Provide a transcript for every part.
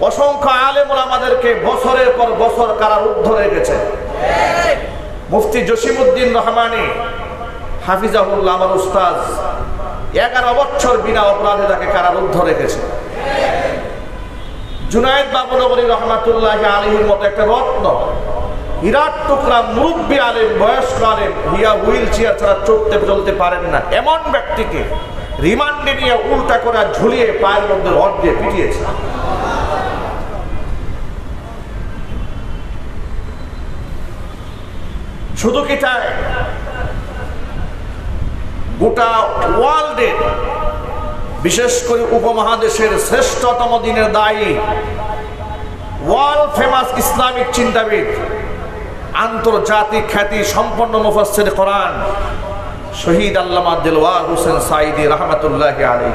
অসংখ্য আলেমুল আমাদেরকে বছরের পর বছর কারারুদ্ধ রেখেছে মুফতি জসিমুদ্দিন রহমানি, হাফিজাহুল্লাহ আমার উস্তাজ এগারো বছর বিনা অপরাধে তাকে কারারুদ্ধ রেখেছে জুনায়দ বাবুনগরী রহমাতুল্লাহ আলীর মতো একটা রত্ন হিরাট টুকরা মুরব্বী আলেম, বয়স্ক আলেম, হিয়া হুইল চেয়ার ছাড়া চড়তে চলতে পারেন না। এমন ব্যক্তিকে রিমান্ডে নিয়ে উল্টা করে ঝুলিয়ে পায়ের মধ্যে রড দিয়ে পিটিয়েছে। শুধু কি তাই? গোটা ওয়ার্ল্ডের বিশেষ করে উপমহাদেশের শ্রেষ্ঠতম দিনের দায়ী ওয়ার্ল্ড ফেমাস ইসলামিক চিন্তাবিদ, আন্তর্জাতিক খ্যাতি সম্পন্ন মুফাসসির কোরআন শহীদ আল্লামা দিলওয়ার হোসেন সাইদি রহমতুল্লাহ আলী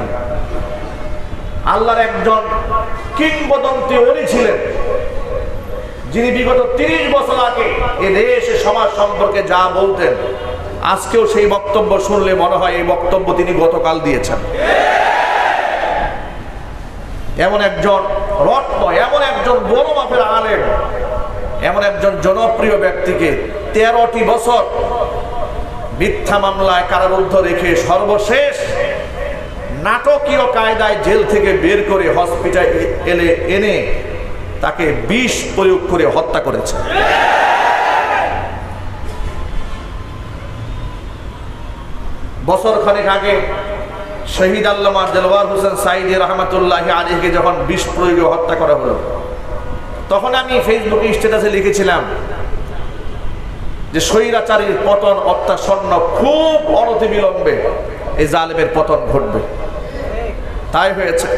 আল্লাহর একজন কিংবদন্তি ওলি ছিলেন, যিনি বিগত তিরিশ বছর আগে এ দেশ সমাজ সম্পর্কে যা বলতেন, আজকেও সেই বক্তব্য শুনলে মনে হয় এই বক্তব্য তিনি গতকাল দিয়েছেন। এমন একজন রত্ন, এমন একজন বড় মাপের আলেম, এমন একজন জনপ্রিয় ব্যক্তিকে তেরোটি বছর মিথ্যা মামলায় কারারুদ্ধ রেখে সর্বশেষ নাটকীয় কায়দায় জেল থেকে বের করে হসপিটালে এলে এনে তাকে বিষ প্রয়োগ করে হত্যা করেছে। বছর খানেক আগে শহীদ আল্লামা দেলওয়ার হোসেন সাইদি রহমতুল্লাহ আলীকে যখন বিষ প্রয়োগে হত্যা করা হলো, তখন আমি ফেসবুকে স্ট্যাটাসে লিখেছিলাম যে স্বৈরাচারীর পতন অত্যাসন্ন খুব অনতি বিলম্বে এই জালেমের পতন ঘটবে। তাই হয়েছে।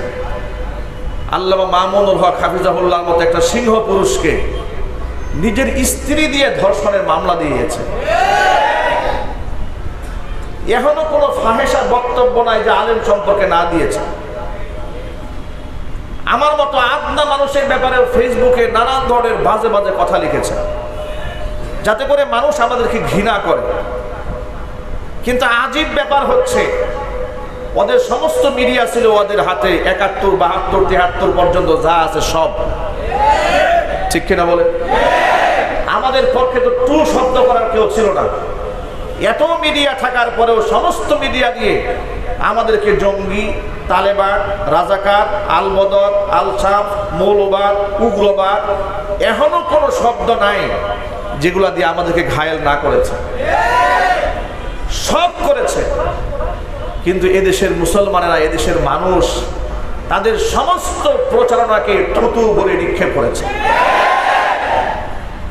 আল্লামা মামুনুল হক হাফিজাহুল্লাহর মতো একটা সিংহ পুরুষকে নিজের স্ত্রী দিয়ে ধর্ষণের মামলা দিয়েছে। এখনও কোনো ফাহেসা বক্তব্য নাই যে আলেম সম্পর্কে না দিয়েছে। আমার মতো আদনা মানুষের ব্যাপারে ফেসবুকে নানান ধরনের বাজে বাজে কথা লিখেছে। যাতে করে মানুষ আমাদেরকে ঘৃণা করে। কিন্তু আজীব ব্যাপার হচ্ছে, ওদের সমস্ত মিডিয়া ছিল ওদের হাতে একাত্তর, বাহাত্তর তিয়াত্তর পর্যন্ত যা আছে সব। ঠিক কিনা বলে আমাদের পক্ষে তো টু শব্দ করার কেউ ছিল না। এত মিডিয়া থাকার পরেও সমস্ত মিডিয়া দিয়ে আমাদেরকে জঙ্গি, তালেবান, রাজাকার, আলবদর আলসাম মৌলবাদ, উগ্রবাদ, এখনও কোনো শব্দ নাই। যেগুলা দিয়ে আমাদেরকে ঘায়েল না করেছে। সব করেছে। কিন্তু এদেশের মুসলমানেরা, এদেশের মানুষ তাদের সমস্ত প্রচারণাকে থুতু বলে নিক্ষেপ করেছে।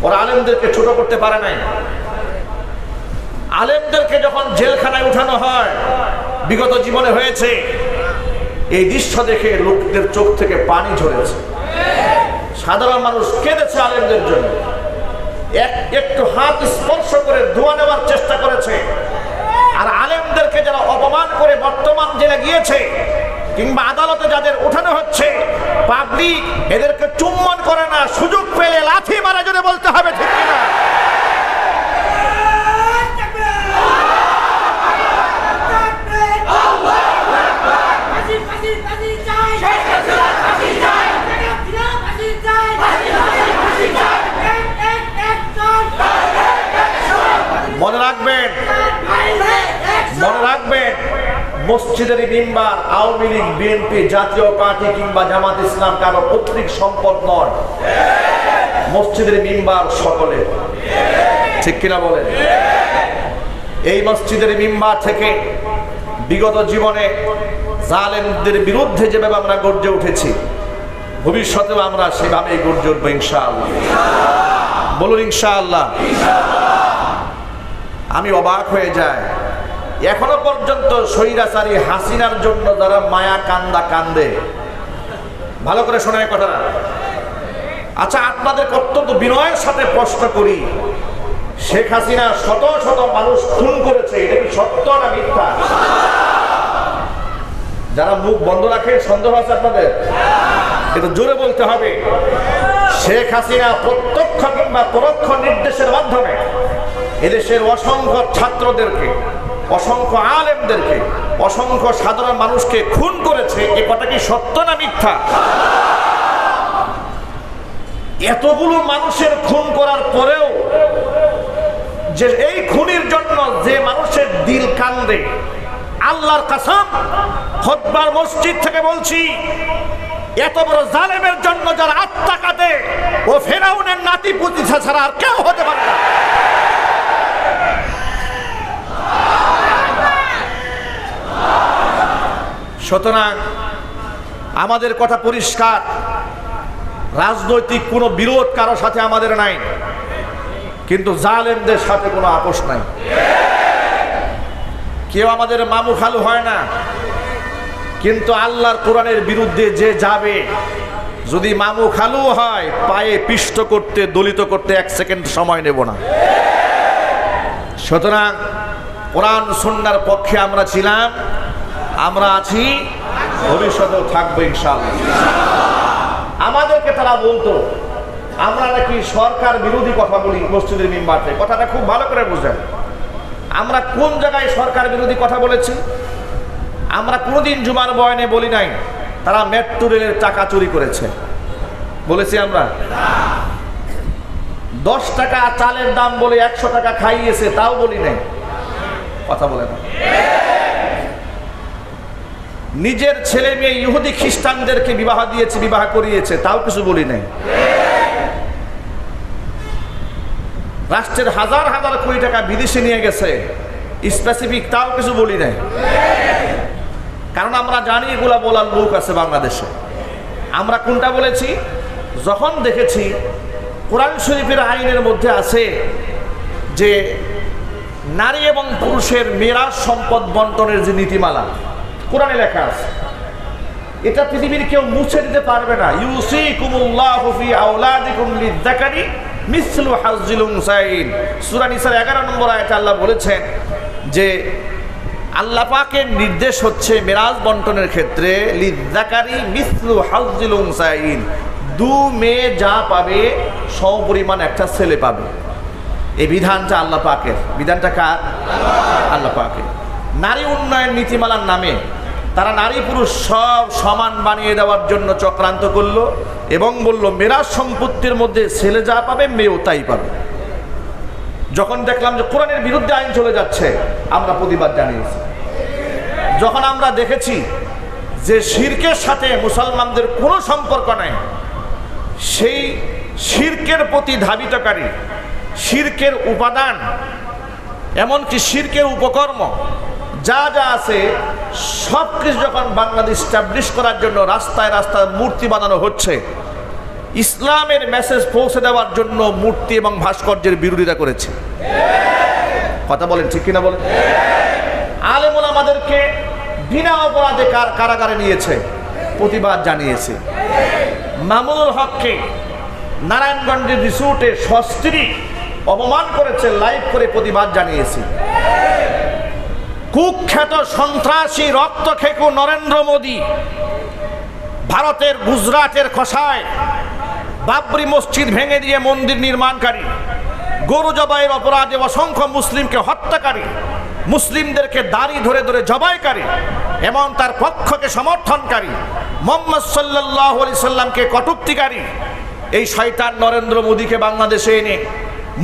ওরা আলেমদেরকে ছোট করতে পারে নাই। আলেমদেরকে যখন জেলখানায় উঠানো হয়, বিগত জীবনে হয়েছে, এই দৃশ্য দেখে লোকদের চোখ থেকে পানি ঝরেছে। সাধারণ মানুষ কেঁদেছে আলেমদের জন্য। এক একটু হাত স্পর্শ করে ধোয়া নেওয়ার চেষ্টা করেছে। আর আলেমদেরকে যারা অপমান করে বর্তমান জেলে গিয়েছে, কিংবা আদালতে যাদের উঠানো হচ্ছে, পাবলিক এদেরকে চুম্বন করে না, সুযোগ পেলে লাথি মারা জন্য বলতে হবে ঠিক কিনা মনে রাখবেন মনে রাখবেন মসজিদের মেম্বার, আওয়ামী লীগ, বিএনপি, জাতীয় পার্টি কিংবা জামাত ইসলাম কারও পৈতৃক সম্পদ নয়। মসজিদের মেম্বার সকলে ঠিক কিনা বলেন? এই মসজিদের মেম্বার থেকে বিগত জীবনে জালেমদের বিরুদ্ধে যেভাবে আমরা গর্জে উঠেছি, ভবিষ্যতেও আমরা সেভাবেই গর্জে উঠবো ইনশাআল্লাহ। বলুন ইনশাআল্লাহ। আমি অবাক হয়ে যাই। এখনও পর্যন্ত স্বৈরাচারী হাসিনার জন্য যারা মায়া কান্দা কান্দে। ভালো করে শোনায় কথাটা। আচ্ছা আপনাদের অত্যন্ত বিনয়ের সাথে প্রশ্ন করি। শেখ হাসিনা শত শত মানুষ খুন করেছে, এটা কি সত্য না মিথ্যা? যারা মুখ বন্ধ রাখে, সন্দেহ আছে আপনাদের? এটা জোরে বলতে হবে। শেখ হাসিনা প্রত্যক্ষ কিংবা পরোক্ষ নির্দেশের মাধ্যমে এদেশের অসংখ্য ছাত্রদেরকে অসংখ্য আলেমদেরকে, অসংখ্য সাধারণ মানুষকে খুন করেছে। এ কথা কি সত্য না মিথ্যা? এতগুলো মানুষের খুন করার পরেও যে এই খুনির জন্য যে মানুষের দিল কান্দে, আল্লাহর কাসাম, খোদবার মসজিদ থেকে বলছি, এত বড় জালেমের জন্য যারা আত্মা কাটে ও ফেরাউনের নাতি পুতি ছাড়া আর কেউ হতে পারে না। সুতরাং আমাদের কথা পরিষ্কার। রাজনৈতিক কোনো বিরোধ কারও সাথে আমাদের নাই। কিন্তু জালেমদের সাথে কোনো আপোষ নাই। কেউ আমাদের মামু খালু হয় না। কিন্তু আল্লাহর কোরআনের বিরুদ্ধে যে যাবে, যদি মামু খালু হয়, পায়ে পিষ্ট করতে, দলিত করতে এক সেকেন্ড সময় নেব না। সুতরাং কোরআন সন্ন্যার পক্ষে আমরা ছিলাম। আমরা আছি, ভবিষ্যতেও থাকব আমাদেরকে তারা বলতো, আমরা নাকি সরকার বিরোধী কথা বলি মসজিদের মেম্বারতে কথাটা খুব ভালো করে বুঝেন আমরা কোন জায়গায় সরকার বিরোধী কথা বলেছি? আমরা কোনোদিন জুমার বয়নে বলি নাই, তারা মেট্রো রেলের টাকা চুরি করেছে। বলেছি আমরা। দশ টাকা চালের দাম বলে একশো টাকা খাইয়েছে, তাও বলি নাই। কথা বলে না। নিজের ছেলে মেয়ে ইহুদি খ্রিস্টানদেরকে বিবাহ দিয়েছে, বিবাহ করিয়েছে, তাও কিছু বলি নাই। রাষ্ট্রের হাজার হাজার কোটি টাকা বিদেশে নিয়ে গেছে স্পেসিফিক তাও কিছু বলি নাই। কারণ আমরা জানি এগুলা বলার লোক আছে বাংলাদেশে। আমরা কোনটা বলেছি? যখন দেখেছি কোরআন শরীফের আইনের মধ্যে আছে যে নারী এবং পুরুষের মেরাজ সম্পদ বন্টনের যে নীতিমালা কোরআনে লেখা আছে। এটা পৃথিবীর কেউ মুছে দিতে পারবে না। ইউসি কুমুল্লাহু ফি আওলাদিকুম লিযাকারি মিসলু হাজ্জিল উনসাইন। সূরা নিসার 11 নম্বর আয়াতে আল্লাহ বলেছেন যে, আল্লাহ পাকের নির্দেশ হচ্ছে মেরাজ বন্টনের ক্ষেত্রে, লিদ্দাকারি মিসলু হাজ্জিল উনসাইন। দু মেয়ে যা পাবে সমপরিমাণ একটা ছেলে পাবে। এই বিধানটা আল্লাহ পাকের। বিধানটা কার? আল্লাহ পাকের। নারী উন্নয়ন নীতিমালার নামে তারা নারী পুরুষ সব সমান বানিয়ে দেওয়ার জন্য চক্রান্ত করল এবং বলল মেরাজ সম্পত্তির মধ্যে ছেলে যা পাবে, মেয়েও তাই পাবে। যখন দেখলাম যে কোরআনের বিরুদ্ধে আইন চলে যাচ্ছে, আমরা প্রতিবাদ জানিয়েছি। যখন আমরা দেখেছি যে শির্কের সাথে মুসলমানদের কোনো সম্পর্ক নাই, সেই শির্কের প্রতি ধাবিতকারী, শির্কের উপাদান, এমনকি শির্কের উপকর্ম যা যা আছে, সব কিছু যখন বাংলাদেশ স্টাবলিশ করার জন্য রাস্তায় রাস্তায় মূর্তি বানানো হচ্ছে, ইসলামের মেসেজ পৌঁছে দেওয়ার জন্য মূর্তি এবং ভাস্কর্যের বিরোধিতা করেছে। কথা বলেন, ঠিক কিনা বলেন? আলেমুল আমাদেরকে বিনা অপরাধে কার কারাগারে নিয়েছে? প্রতিবাদ জানিয়েছে। মামুনুল হককে নারায়ণগঞ্জের রিসোর্টে সস্ত্রী অপমান করেছে, লাইভ করে প্রতিবাদ জানিয়েছে। কুখ্যাত সন্ত্রাসী রক্ত খেকু নরেন্দ্র মোদী। ভারতের গুজরাটের খসায় বাবরি মসজিদ ভেঙে দিয়ে মন্দির নির্মাণকারী, গরু জবাইয়ের অপরাধে অসংখ্য মুসলিমকে হত্যাকারী, মুসলিমদেরকে দাড়ি ধরে ধরে জবাইকারী এবং তার পক্ষকে সমর্থনকারী, মোহাম্মদ সাল্লাহ আলি সাল্লামকে কটুক্তিকারী, এই শয়তান নরেন্দ্র মোদীকে বাংলাদেশে এনে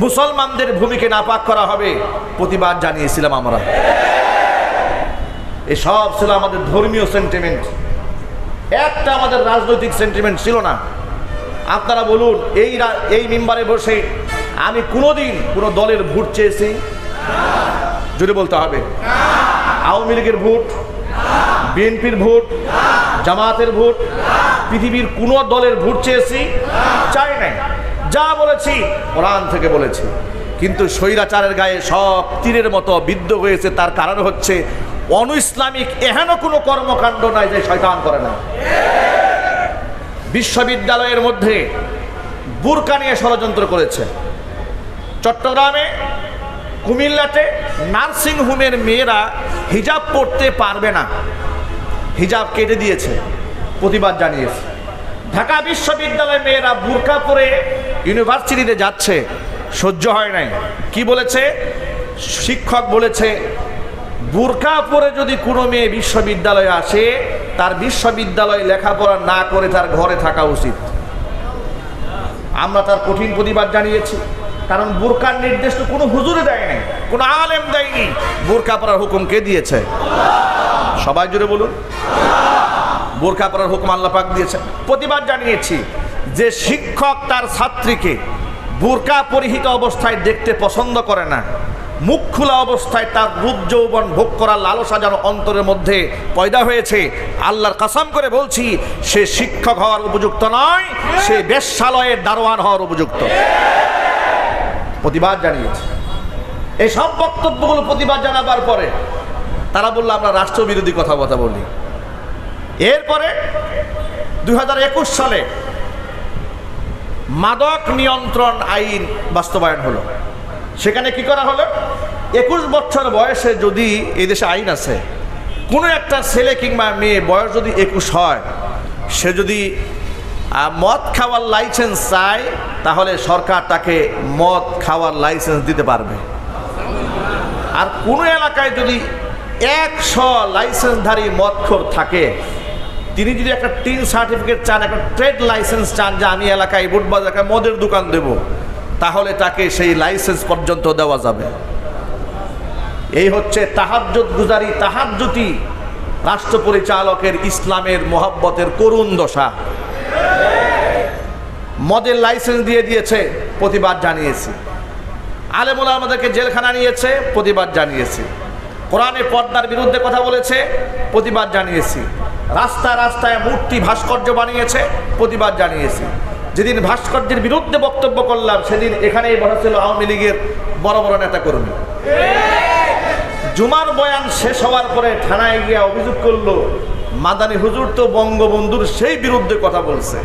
মুসলমানদের ভূমিকে নাপাক করা হবে প্রতিবাদ জানিয়েছিলাম আমরা। এসব ছিল আমাদের ধর্মীয় সেন্টিমেন্ট একটা আমাদের রাজনৈতিক সেন্টিমেন্ট ছিল না। আপনারা বলুন, এই এই মেম্বারে বসে আমি কোনোদিন কোনো দলের ভোট চেয়েছি? যদি বলতে হবে। আওয়ামী লীগের ভোট, বিএনপির ভোট জামাতের ভোট, পৃথিবীর কোনো দলের ভোট চেয়েছি? চাই নাই। যা বলেছি, কোরআন থেকে বলেছি। কিন্তু স্বৈরাচারের গায়ে সব তীরের মতো বিদ্ধ হয়েছে, তার কারণ হচ্ছে অনু ইসলামিক এহেন কোনো কর্মকাণ্ড নাই যে শয়তান করে না বিশ্ববিদ্যালয়ের মধ্যে বুরকা নিয়ে ষড়যন্ত্র করেছে। চট্টগ্রামে, কুমিল্লাতে নার্সিং হোমের মেয়েরা হিজাব পড়তে পারবে না। হিজাব কেটে দিয়েছে, প্রতিবাদ জানিয়েছে। ঢাকা বিশ্ববিদ্যালয়ের মেয়েরা বুরকা পরে ইউনিভার্সিটিতে যাচ্ছে, সহ্য হয় নাই। কি বলেছে? শিক্ষক বলেছে বুরকা পরে যদি কোনো মেয়ে বিশ্ববিদ্যালয়ে আসে, তার বিশ্ববিদ্যালয়ে লেখাপড়া না করে তার ঘরে থাকা উচিত। আমরা তার কঠিন প্রতিবাদ জানিয়েছি। কারণ বোরকার নির্দেশ তো কোনো হুজুরে দেয়নি কোনো আলেম দেয়নি। বোরকা পরার হুকুম কে দিয়েছে? সবাই জুড়ে বলুন। বোরকা পরার হুকুম আল্লাহ পাক দিয়েছেন। প্রতিবাদ জানিয়েছি যে শিক্ষক তার ছাত্রীকে বোরকা পরিহিত অবস্থায় দেখতে পছন্দ করে না। মুখ খোলা অবস্থায় তার রূপ যৌবন ভোগ করার লালসা যেন অন্তরের মধ্যে পয়দা হয়েছে। আল্লাহর কাসাম করে বলছি, সে শিক্ষক হওয়ার উপযুক্ত নয়, সে বেশ্যালয়ের দারোয়ান হওয়ার উপযুক্ত। প্রতিবাদ জানিয়েছে। এই সব বক্তব্যগুলো প্রতিবাদ জানাবার পরে তারা বলল, আমরা রাষ্ট্রবিরোধী কথা কথা বলি। এরপরে দু হাজার একুশ সালে মাদক নিয়ন্ত্রণ আইন বাস্তবায়ন হলো। সেখানে কি করা হলো? একুশ বছর বয়সে যদি এই দেশে আইন আছে, কোনো একটা ছেলে কিংবা মেয়ে বয়স যদি একুশ হয়, সে যদি মদ খাওয়ার লাইসেন্স চায়, তাহলে সরকার তাকে মদ খাওয়ার লাইসেন্স দিতে পারবে। আর কোনো এলাকায় যদি একশো লাইসেন্সধারী মদখোর থাকে, তিনি যদি একটা টিন সার্টিফিকেট চান, একটা ট্রেড লাইসেন্স চান যে আমি এলাকায় বুটবাজ এলাকায় মদের দোকান দেব তাহলে তাকে সেই লাইসেন্স পর্যন্ত দেওয়া যাবে। এই হচ্ছে তাহাজ্জুদ গুজারি, তাহাজ্জুতি রাষ্ট্র পরিচালকের ইসলামের মোহাব্বতের করুণ দশা। মদের লাইসেন্স দিয়ে দিয়েছে, প্রতিবাদ জানিয়েছি। আলেমুলা আমাদেরকে জেলখানা নিয়েছে, প্রতিবাদ জানিয়েছি। কোরআনে পর্দার বিরুদ্ধে কথা বলেছে, প্রতিবাদ জানিয়েছি। রাস্তা রাস্তায় মূর্তি ভাস্কর্য বানিয়েছে, প্রতিবাদ জানিয়েছি। যেদিন ভাস্কর্যের বিরুদ্ধে বক্তব্য করলাম, সেদিন এখানেই বসা ছিল আওয়ামী লীগের বড় বড় নেতা কর্মী জুমার বয়ান শেষ হওয়ার পরে থানায় গিয়ে অভিযোগ করল, মাদানী হুজুর তো বঙ্গবন্ধুর সেই বিরুদ্ধে কথা বলছে।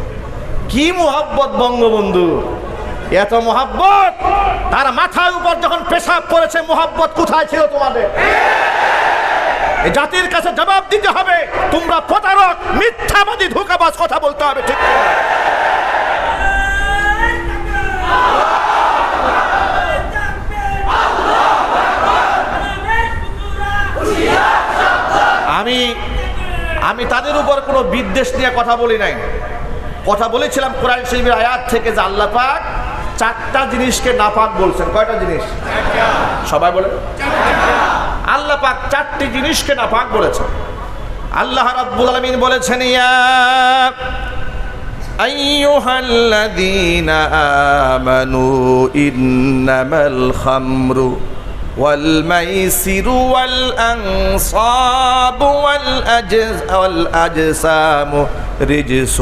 কি মোহাব্বত বঙ্গবন্ধু? এত মোহাব্বত? তার মাথার উপর যখন পেশাব করেছে মোহাব্বত কোথায় ছিল তোমাদের? জাতির কাছে জবাব দিতে হবে, তোমরা প্রতারক, মিথ্যাবাদী, ধোকাবাজ কথা বলতে হবে, ঠিক করে। আমি আমি তাদের উপর কোনো বিদ্বেষ নিয়ে কথা বলি নাই কথা বলেছিলাম কোরআন শরীফের আয়াত থেকে যে আল্লাহ পাক চারটা জিনিসকে নাপাক বলছেন কয়টা জিনিস সবাই বলে আল্লাহ পাক চারটি জিনিসকে নাপাক বলেছেন আল্লাহ রাব্বুল আলামিন বলেছেন ইয়া أيها الذين آمنوا إنما الخمر والميسر والأنصاب والأجز والأجسام رجس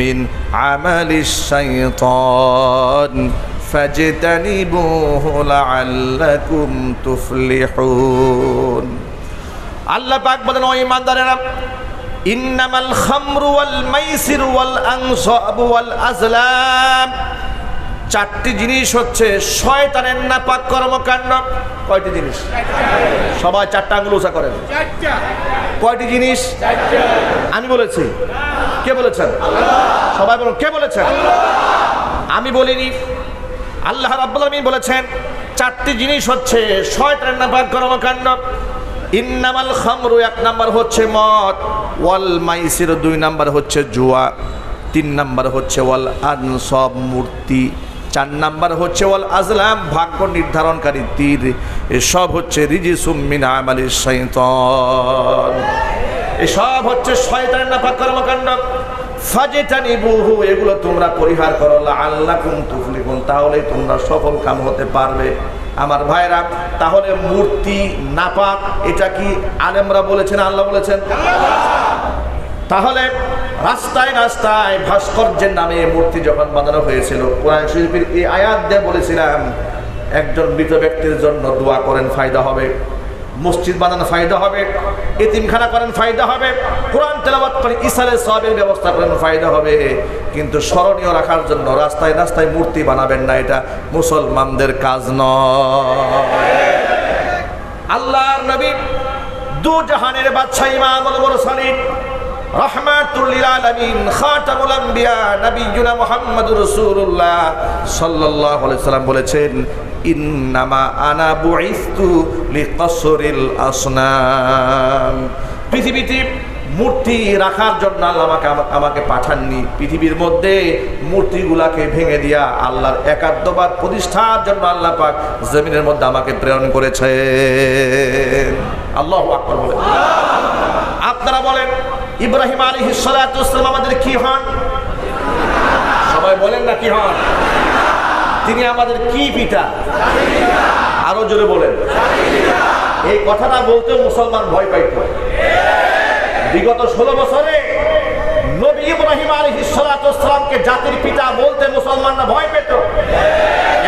من عمل الشيطان فاجتنبوه لعلكم تفلحون আল্লাহ পাক বলেন ও ইমানদারেরা ইন্নামাল খামরু ওয়াল মাইসির ওয়াল আনসাবু ওয়াল আজলাম চারটি জিনিস হচ্ছে শয়তানের নাপাক কর্মকাণ্ড। কয়টি জিনিস? সবাই চারটা আঙুল উঁচা করেন। কয়টি জিনিস? আমি বলেছি। কে বলেছেন? সবাই বলুন, কে বলেছেন? আমি বলিনি। আল্লাহ রাব্বুল আলামিন বলেছেন, চারটি জিনিস হচ্ছে শয়তানের নাপাক কর্মকাণ্ড। ইন্নামাল খামরু, এক নাম্বার হচ্ছে মদ, ওয়াল মাইসির দুই নাম্বার হচ্ছে জুয়া, তিন নাম্বার হচ্ছে ওয়াল আনসব মূর্তি চার নাম্বার হচ্ছে, ওয়াল আজলাম, ভাগ্য নির্ধারণকারী তীর। এসব হচ্ছে রিজি সুমিন আমালি শৈতন এসব হচ্ছে শয়তানের নাফাক কর্মকাণ্ড। ফাজেটানি বহু এগুলো তোমরা পরিহার করো আল্লাহ কুম তুফলিকুন তাহলেই তোমরা সফল কাম হতে পারবে। আমার ভাইরা, তাহলে মূর্তি নাপাক, এটা কি আলেমরা বলেছেন, আল্লাহ বলেছেন? তাহলে রাস্তায় রাস্তায় ভাস্কর্যের নামে মূর্তি যখন বানানো হয়েছিল, কোরআন শরীফের এই আয়াত দিয়ে বলেছিলাম, একজন মৃত ব্যক্তির জন্য দোয়া করেন, ফায়দা হবে। মসজিদ বানানো ফায়দা হবে। এতিমখানা করেন, ফায়দা হবে। কোরআন তেলাবাত করেন ইসালে সবের ব্যবস্থা করেন, ফায়দা হবে। কিন্তু স্মরণীয় রাখার জন্য রাস্তায় রাস্তায় মূর্তি বানাবেন না, এটা মুসলমানদের কাজ নয়। আল্লাহর নবী দু জাহানের বাদশাহ ইমামুল মুরসালিন বলেছেন আসনাম। পৃথিবীতে মূর্তি রাখার জন্য আল্লাহ আমাকে আমাকে পাঠাননি। পৃথিবীর মধ্যে মূর্তিগুলাকে ভেঙে দিয়া আল্লাহর একাত্মবাদ প্রতিষ্ঠার জন্য আল্লাহ পাক জমিনের মধ্যে আমাকে প্রেরণ করেছে আল্লাহ আকবর বলে ইব্রাহিম আলী হিসালাম আমাদের কি হন? সবাই বলেন না কি হন? তিনি আমাদের কি পিতা? আরও জোরে বলেন। এই কথাটা বলতে মুসলমান ভয় পাইত। বিগত ষোলো বছরে নবী ইব্রাহিম আলী হিসালামকে জাতির পিতা বলতে মুসলমানরা ভয় পেত।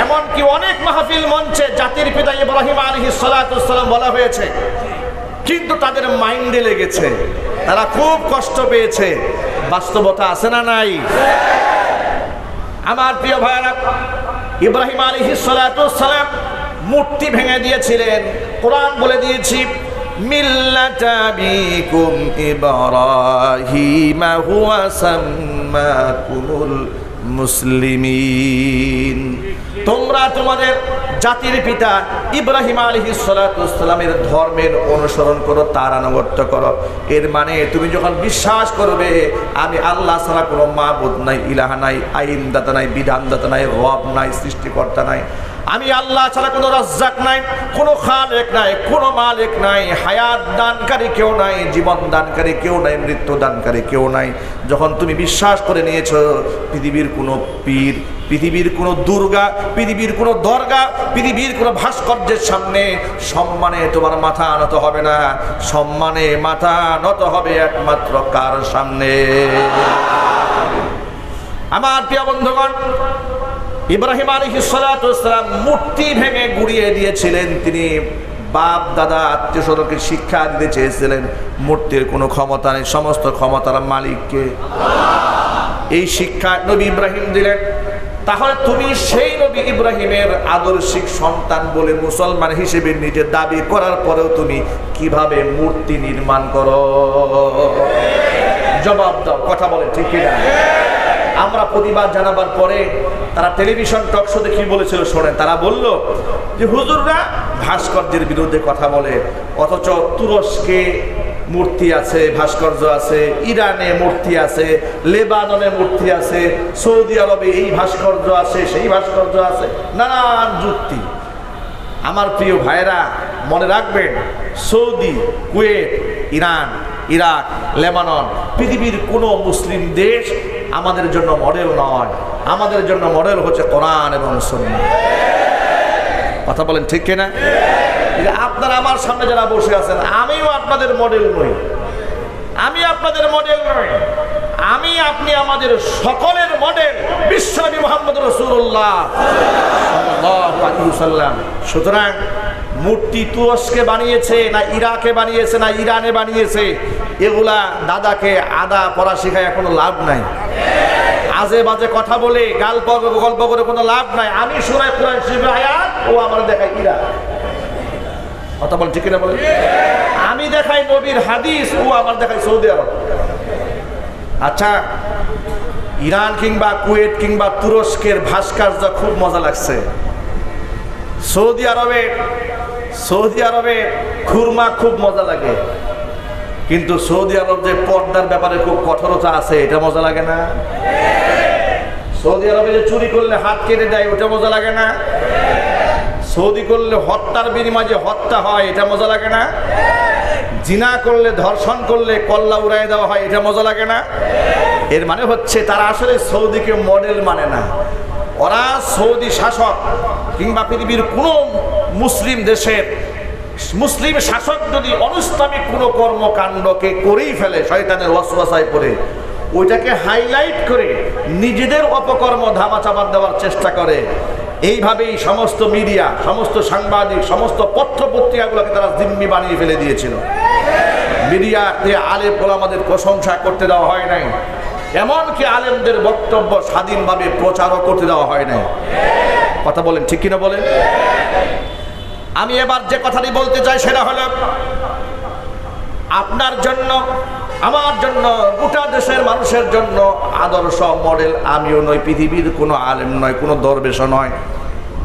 এমনকি অনেক মাহফিল মঞ্চে জাতির পিতা ইব্রাহিম আলী হিসালাম বলা হয়েছে। কিন্তু তাদের মাইন্ডে লেগেছে। তারা খুব কষ্ট পেয়েছে। বাস্তবতা আছে না নাই? আমার প্রিয় ভাইরা ইব্রাহিম আলী সালাম মূর্তি ভেঙে দিয়েছিলেন। কোরআন বলে দিয়েছি মিল্লাটা মুসলিমিন। তোমরা তোমাদের জাতির পিতা ইব্রাহিম আলী সালাতামের ধর্মের অনুসরণ করো, তার আনুগত্য করো। এর মানে তুমি যখন বিশ্বাস করবে, আমি আল্লাহ ছাড়া কোনো বোধ নাই, ইলাহা নাই, আইনদাতা নাই, বিধানদাতা নাই, রব নাই, সৃষ্টিকর্তা নাই আমি আল্লাহ ছাড়া কোনো রাজ্জাক নাই, কোনো খালেক নাই, কোনো মালিক নাই, হায়াত দানকারী কেউ নাই, জীবন দানকারী কেউ নাই, মৃত্যু দানকারী কেউ নাই। যখন তুমি বিশ্বাস করে নিয়েছো, পৃথিবীর কোনো পীর, পৃথিবীর কোনো দুর্গা, পৃথিবীর কোনো দরগা, পৃথিবীর কোনো ভাস্কর্যের সামনে সম্মানে তোমার মাথা নত হবে না, সম্মানে মাথা নত হবে একমাত্র কার সামনে? আমার প্রিয় বন্ধুগণ ইব্রাহিম আলী সালাম মূর্তি ভেঙে গুড়িয়ে দিয়েছিলেন। তিনি বাপ, দাদা, আত্মীয় স্বজনকে শিক্ষা দিতে চেয়েছিলেন। মূর্তির কোনো ক্ষমতা নেই, সমস্ত ক্ষমতার মালিককে। এই শিক্ষা নবী ইব্রাহিম দিলেন। তাহলে তুমি সেই নবী ইব্রাহিমের আদর্শিক সন্তান বলে মুসলমান হিসেবে নিজে দাবি করার পরেও তুমি কীভাবে মূর্তি নির্মাণ করো? জবাব দাও, কথা বলে ঠিক কিনা? আমরা প্রতিবাদ জানাবার পরে তারা টেলিভিশন টক শোতে কি বলেছিল শোনেন? তারা বলল যে হুজুররা ভাস্কর্যের বিরুদ্ধে কথা বলে, অথচ তুরস্কে মূর্তি আছে, ভাস্কর্য আছে, ইরানে মূর্তি আছে, লেবাননে মূর্তি আছে, সৌদি আরবে এই ভাস্কর্য আছে, সেই ভাস্কর্য আছে, নানান যুক্তি। আমার প্রিয় ভাইরা মনে রাখবেন, Saudi, Kuwait, Iran, Iraq, Lebanon, পৃথিবীর কোনো মুসলিম দেশ আমাদের জন্য মডেল নয়। আমাদের জন্য মডেল হচ্ছে কোরআন এবং সন্না কথা বলেন ঠিক কিনা? আপনারা আমার সামনে যারা বসে আছেন, আমিও আপনাদের মডেল নই। আমি আপনাদের মডেল নই। আমি, আপনি আমাদের সকলের মডেল বিশ্বনবী মোহাম্মদ রসুল্লাহ সাল্লাম সুতরাং মূর্তি তুরস্কে বানিয়েছে, না ইরাকে বানিয়েছে, না ইরানে বানিয়েছে, এগুলা দাদাকে আদা পড়া শেখায় কোনো লাভ নাই। আজে বাজে কথা বলে গল্প গল্প করে কোনো লাভ নাই। আমি শুনাই কোরআন শিবে ও আমার দেখায় ইরা কথা বল ঠিক না বলে আমি দেখাই নবীর হাদিস, ও আমার দেখাই সৌদি আরব। আচ্ছা ইরান কিংবা কুয়েত কিংবা তুরস্কের ভাস্কর্য খুব মজা লাগছে। সৌদি আরবে সৌদি আরবে খুরমা খুব মজা লাগে। কিন্তু সৌদি আরব যে পর্দার ব্যাপারে খুব কঠোরতা আছে, এটা মজা লাগে না? সৌদি আরবে যে চুরি করলে হাত কেটে দেয়, ওটা মজা লাগে না? সৌদি করলে হত্যার বিনিময়ে যে হত্যা হয়, এটা মজা লাগে না? জিনা করলে, ধর্ষণ করলে কল্লা উড়াই দেওয়া হয়, এটা মজা লাগে না? এর মানে হচ্ছে তারা আসলে সৌদিকে মডেল মানে না। ওরা সৌদি শাসক কিংবা পৃথিবীর কোনো মুসলিম দেশের মুসলিম শাসক যদি অনুস্তামিক কোনো কর্মকাণ্ডকে করেই ফেলে, শয়তানের ওয়াসওয়াসায় পড়ে, ওইটাকে হাইলাইট করে নিজেদের অপকর্ম ধামাচাপা দেওয়ার চেষ্টা করে। এইভাবেই সমস্ত মিডিয়া, সমস্ত সাংবাদিক, সমস্ত পত্র পত্রিকাগুলোকে তারা জিম্মি বানিয়ে ফেলে দিয়েছিল। মিডিয়াতে আলেম আমাদের প্রশংসা করতে দেওয়া হয় নাই। এমনকি আলেমদের বক্তব্য স্বাধীনভাবে প্রচারও করতে দেওয়া হয় নাই। কথা বলেন, ঠিক কিনা বলেন? আমি এবার যে কথাটি বলতে চাই সেটা হলো, আপনার জন্য, আমার জন্য, গোটা দেশের মানুষের জন্য আদর্শ মডেল। আমিও নই, পৃথিবীর কোনো আলেম নয়, কোনো দরবেশ নয়।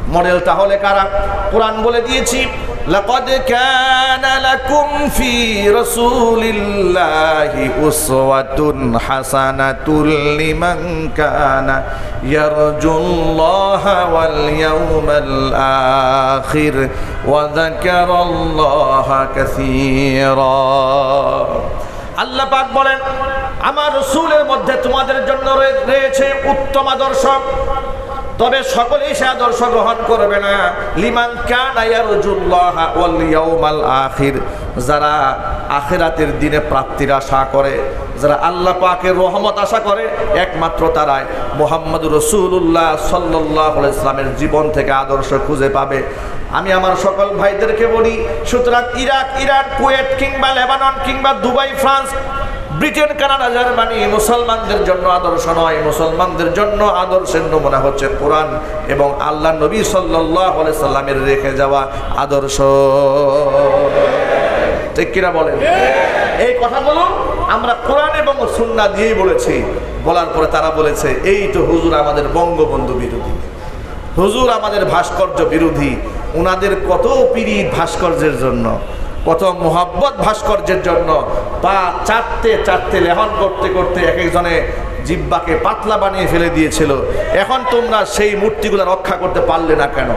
মডেল তাহলে কারা? কোরআন বলে দিয়েছি لقد كان لكم في رسول الله أسوة حسنة لمن كان يرجو الله واليوم الآخر وذكر الله كثيرا আল্লাহ পাক বলেন আমার রসুলের মধ্যে তোমাদের জন্য রয়ে- রয়েছে উত্তম আদর্শ তবে সকলেই সে আদর্শ গ্রহণ করবে না। লিমান আখির, যারা আখেরাতের দিনে প্রাপ্তির আশা করে, যারা আল্লাহ পাকের রহমত আশা করে, একমাত্র তারাই। মোহাম্মদ রসুল্লাহ সাল্লাহ ইসলামের জীবন থেকে আদর্শ খুঁজে পাবে। আমি আমার সকল ভাইদেরকে বলি, সুতরাং ইরাক ইরাক কুয়েত কিংবা লেবানন কিংবা Dubai, France Britain Canada Germany মুসলমানদের জন্য আদর্শ নয়। মুসলমানদের জন্য আদর্শের নমুনা হচ্ছে কোরআন এবং আল্লাহ নবী সাল্লাহ সাল্লামের রেখে যাওয়া আদর্শ। ঠিক কিনা বলেন? এই কথাগুলো আমরা কোরআন এবং সুন্না দিয়েই বলেছি। বলার পরে তারা বলেছে এই তো হুজুর আমাদের বঙ্গবন্ধু বিরোধী। হুজুর আমাদের ভাস্কর্য বিরোধী। ওনাদের কত পীড়িত ভাস্কর্যের জন্য? কত মোহাব্বত ভাস্কর্যের জন্য পা চারতে চারতে লেহন করতে করতে এক একজনে জিব্বাকে পাতলা বানিয়ে ফেলে দিয়েছিল। এখন তোমরা সেই মূর্তিগুলো রক্ষা করতে পারলে না কেন?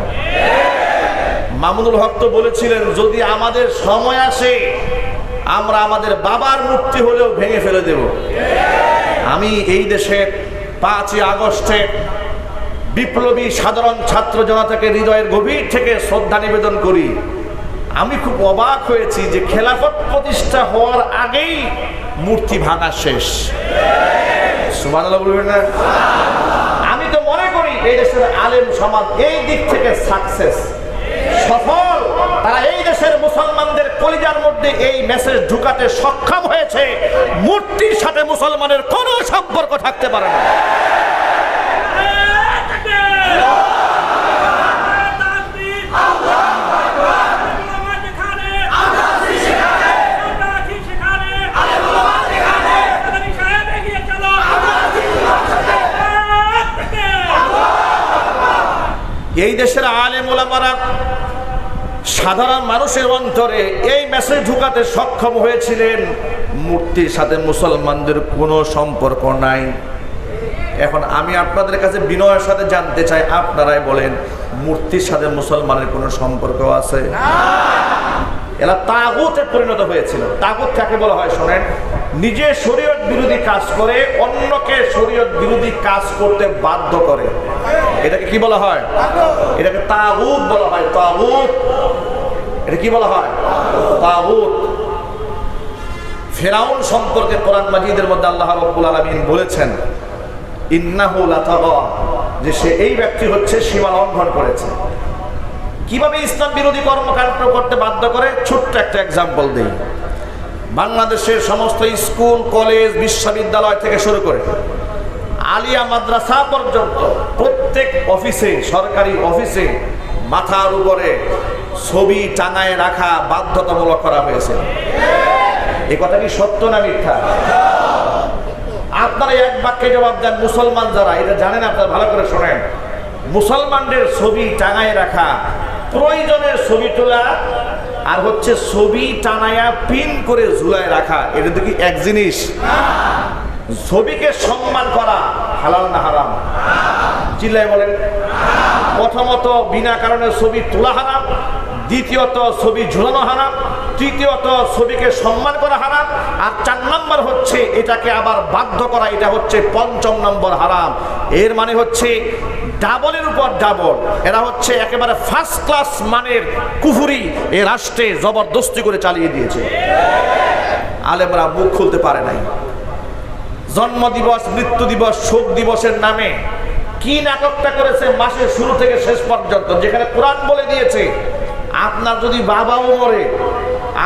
মামুনুল হক তো বলেছিলেন, যদি আমাদের সময় আসে, আমরা আমাদের বাবার মূর্তি হলেও ভেঙে ফেলে দেব। আমি এই দেশের পাঁচই আগস্টে বিপ্লবী সাধারণ ছাত্র জনতাকে হৃদয়ের গভীর থেকে শ্রদ্ধা নিবেদন করি। আমি খুব অবাক হয়েছি যে খেলাফত প্রতিষ্ঠা হওয়ার আগেই মূর্তি ভাঙা শেষ সুবহানাল্লাহ বলবেন না আমি তো মনে করি এই দেশের আলেম সমাজ এই দিক থেকে সাকসেস সফল তারা এই দেশের মুসলমানদের কলিজার মধ্যে এই মেসেজ ঢুকাতে সক্ষম হয়েছে মূর্তির সাথে মুসলমানের কোনো সম্পর্ক থাকতে পারে না এই দেশের আলেম ওলামারা সাধারণ মানুষের অন্তরে এই মেসেজ ঢুকাতে সক্ষম হয়েছিলেন। মূর্তির সাথে মুসলমানদের কোনো সম্পর্ক নাই। এখন আমি আপনাদের কাছে বিনয়ের সাথে জানতে চাই আপনারাই বলেন মূর্তির সাথে মুসলমানের কোনো সম্পর্ক আছে? এরা তাগুতে পরিণত হয়েছিল। তাগুত কাকে বলা হয় শোনেন। নিজে শরীয়ত বিরোধী কাজ করে, অন্যকে শরীয়ত বিরোধী কাজ করতে বাধ্য করে। এটাকে কি বলা হয়? এটাকে তাগুত বলা হয়। তাগুত, এটা কি বলা হয়? তাগুত। ফেরাউন সম্পর্কে কোরআন মাজিদের মধ্যে আল্লাহ রব্বুল আলামিন বলেছেন, ইন্নাহু লাতাগা যে সে এই ব্যক্তি হচ্ছে সীমা লঙ্ঘন করেছে। কীভাবে ইসলাম বিরোধী কর্মকাণ্ড করতে বাধ্য করে? ছোট্ট একটা এক্সাম্পল দিই। বাংলাদেশের সমস্ত স্কুল, কলেজ, বিশ্ববিদ্যালয় থেকে শুরু করে আলিয়া মাদ্রাসা পর্যন্ত প্রত্যেক অফিসে, সরকারি অফিসে মাথার উপরে ছবি টাঙায় রাখা বাধ্যতামূলক করা হয়েছে। এ কথা কি সত্য না মিথ্যা? আপনারা এক বাক্যে জবাব দেন, মুসলমান যারা এটা জানেন আপনারা, ভালো করে শোনেন। মুসলমানদের ছবি টাঙায় রাখা, প্রয়োজনের ছবি তোলা আর হচ্ছে ছবি টানায়া পিন করে ঝুলায় রাখা, এটা তো কি এক জিনিস? ছবিকে সম্মান করা হালাল না হারাম? চিল্লায় বলেন। প্রথমত বিনা কারণে ছবি তোলা হারাম দ্বিতীয়ত ছবি ঝুলানো হারাম, তৃতীয়ত ছবিকে সম্মান করা হারাম, আর চার নম্বর হচ্ছে এটাকে আবার বাধ্য করা, এটা হচ্ছে পঞ্চম নম্বর হারাম। এর মানে হচ্ছে ডাবলের উপর ডাবল, এরা হচ্ছে একেবারে ফার্স্ট ক্লাস মানের কুফুরি, এ রাষ্ট্রে জবরদস্তি করে চালিয়ে দিয়েছে। আলেমরা মুখ খুলতে পারে নাই। জন্ম দিবস, মৃত্যু দিবস, শোক দিবসের নামে কি নাটকটা করেছে মাসের শুরু থেকে শেষ পর্যন্ত, যেখানে কোরআন বলে দিয়েছে আপনার যদি বাবাও মরে,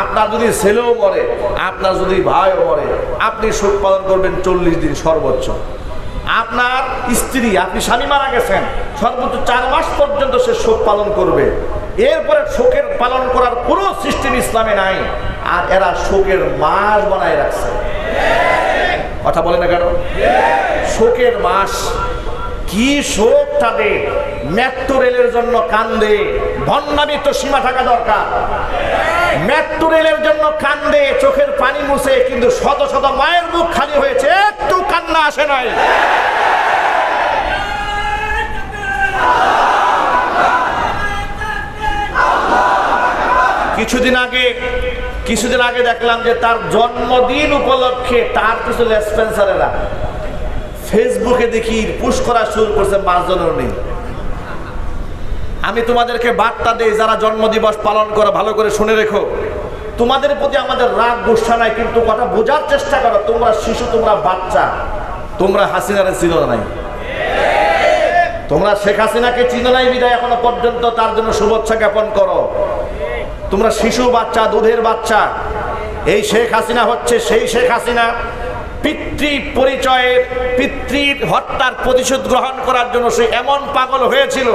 আপনার যদি ছেলেও মরে, আপনার যদি ভাইও মরে, আপনি শোক পালন করবেন চল্লিশ দিন সর্বোচ্চ। আপনার স্ত্রী, আপনি স্বামী মারা গেছেন, সর্বোচ্চ চার মাস পর্যন্ত সে শোক পালন করবে। এরপরে শোকের পালন করার কোনো সিস্টেম ইসলামে নাই, আর এরা শোকের মাস বানায় রাখছে। কথা বলে না কেন? শোকের মাস, কি শোক তাদের? মেট্রো রেলের জন্য কান্দে ভন্নামি তো সীমা থাকা দরকার। মেট্রো রেলের জন্য কান্দে, চোখের পানি মুছে, কিন্তু শত শত মায়ের মুখ খালি হয়েছে, একটু কান্না আসে নাই। কিছুদিন আগে কিছুদিন আগে দেখলাম যে তার জন্মদিন উপলক্ষে তার কিছু লেসপেন্সারেরা ফেসবুকে দেখি, পুশ করা শুরু করছে মার্জনের নেই আমি তোমাদেরকে বার্তা দেই, যারা জন্মদিবস পালন করো, ভালো করে শুনে রেখো। তোমাদের প্রতি আমাদের রাগ, গুসা নাই, কিন্তু কথা বোঝার চেষ্টা করো, তোমরা শিশু, তোমরা বাচ্চা। তোমরা হাসিনারে চিনো নাই? তোমরা শেখ হাসিনাকে চিনো নাই, বিদায় এখনও পর্যন্ত, তার জন্য শুভেচ্ছা জ্ঞাপন করো। তোমরা শিশু বাচ্চা, দুধের বাচ্চা। এই শেখ হাসিনা হচ্ছে সেই শেখ হাসিনা, পিতৃ পরিচয়ের পিতৃ হত্যার প্রতিশোধ গ্রহণ করার জন্য সে এমন পাগল হয়েছিল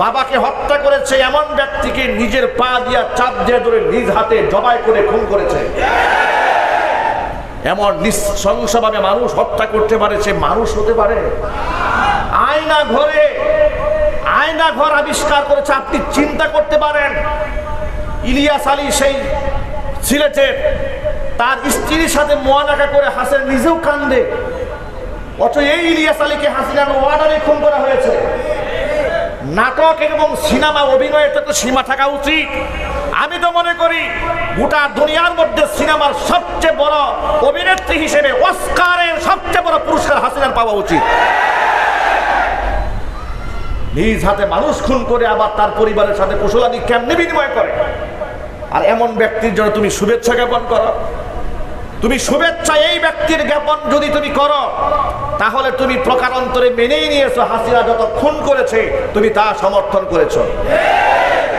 বাবাকে হত্যা করেছে, এমন ব্যক্তিকে নিজের পা দিয়া চাপ দিয়ে ধরে নিজ হাতে জবাই করে খুন করেছে। এমন নৃশংসভাবে মানুষ হত্যা করতে পারে, সে মানুষ হতে পারে। আয়না ঘরে, আয়না ঘর আবিষ্কার করেছে, আপনি চিন্তা করতে পারেন। ইলিয়াস আলী সেই সিলেটের তার স্ত্রীর সাথে মোয়ানাকা করে হাসেন নিজেও কান্দে। অথচ এই ইলিয়াস আলীকে হাসিনার ওয়ার্ডারে খুন করা হয়েছে। নাটক এবং সিনেমা অভিনয়ের তো সীমা থাকা উচিত। আমি তো মনে করি, গোটা দুনিয়ার মধ্যে সিনেমার সবচেয়ে বড় অভিনেত্রী হিসেবে অস্কারের সবচেয়ে বড় পুরস্কার হাসিনার পাওয়া উচিত। নিজ হাতে মানুষ খুন করে আবার তার পরিবারের সাথে কুশলাদি কেমনি বিনিময় করে? আর এমন ব্যক্তির জন্য তুমি শুভেচ্ছা জ্ঞাপন করো। তুমি শুভেচ্ছা এই ব্যক্তির জ্ঞাপন যদি তুমি করো, তাহলে তুমি প্রকারান্তরে মেনেই নিয়েছো, হাসিনা যত খুন করেছে, তুমি তা সমর্থন করেছ।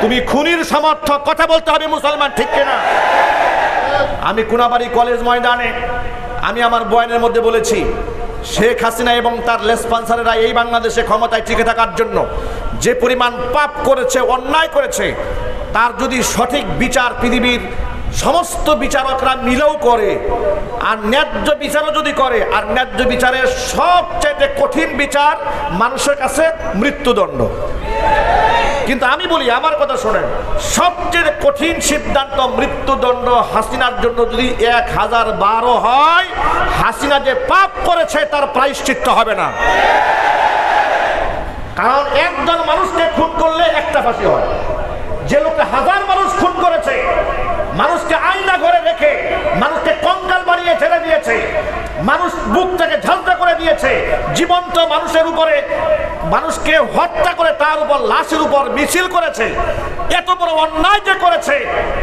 তুমি খুনির সমর্থক কথা বলতে হবে মুসলমান, ঠিক কিনা? আমি কুনাবাড়ি কলেজ ময়দানে, আমি আমার বয়ানের মধ্যে বলেছি, শেখ হাসিনা এবং তার লেসপন্সারেরা এই বাংলাদেশে ক্ষমতায় টিকে থাকার জন্য যে পরিমাণ পাপ করেছে, অন্যায় করেছে, তার যদি সঠিক বিচার পৃথিবীর সমস্ত বিচারকরা মিলেও করে, আর ন্যায্য বিচারও যদি করে, আর ন্যায্য বিচারের সবচেয়ে কঠিন বিচার মানুষের কাছে মৃত্যুদণ্ড। কিন্তু আমি বলি, আমার কথা শোনেন, সবচেয়ে কঠিন সিদ্ধান্ত মৃত্যুদণ্ড হাসিনার জন্য যদি এক হাজার বারো হয়, হাসিনা যে পাপ করেছে তার প্রায়শ্চিত্ত হবে না। কারণ একজন মানুষকে খুন করলে একটা ফাঁসি হয়। যে লোকে হাজার মানুষ খুন করেছে মানুষকে আয়না ঘরে রেখে, মানুষকে কঙ্কাল বানিয়ে ছেড়ে দিয়েছে, মানুষ বুক থেকে ঝালটা করে দিয়েছে, জীবন্ত মানুষের উপরে, মানুষকে হত্যা করে তার উপর লাশের উপর মিছিল করেছে, এত বড় অন্যায় যে করেছে,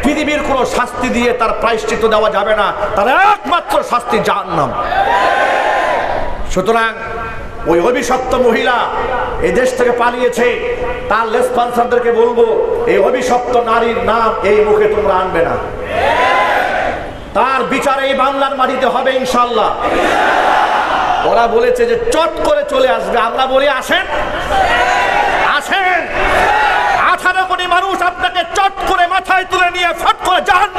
পৃথিবীর কোনো শাস্তি দিয়ে তার প্রায়শ্চিত্ত দেওয়া যাবে না, তার একমাত্র শাস্তি জাহান্নাম। সুতরাং ওই অভিশপ্ত মহিলা এই দেশ থেকে পালিয়েছে, তার লেসপন্সারদেরকে বলব এই অভিশপ্ত নারীর নাম এই মুখে তোমরা আনবে না। তার বিচার এই বাংলার মাটিতে হবে ইনশাল্লাহ ওরা বলেছে যে চট করে চলে আসবে। আমরা বলি, আসেন। আসেন। আঠারো কোটি মানুষ আপনাকে চট করে মাথায় তুলে নিয়ে, ফট করে জাহান্ন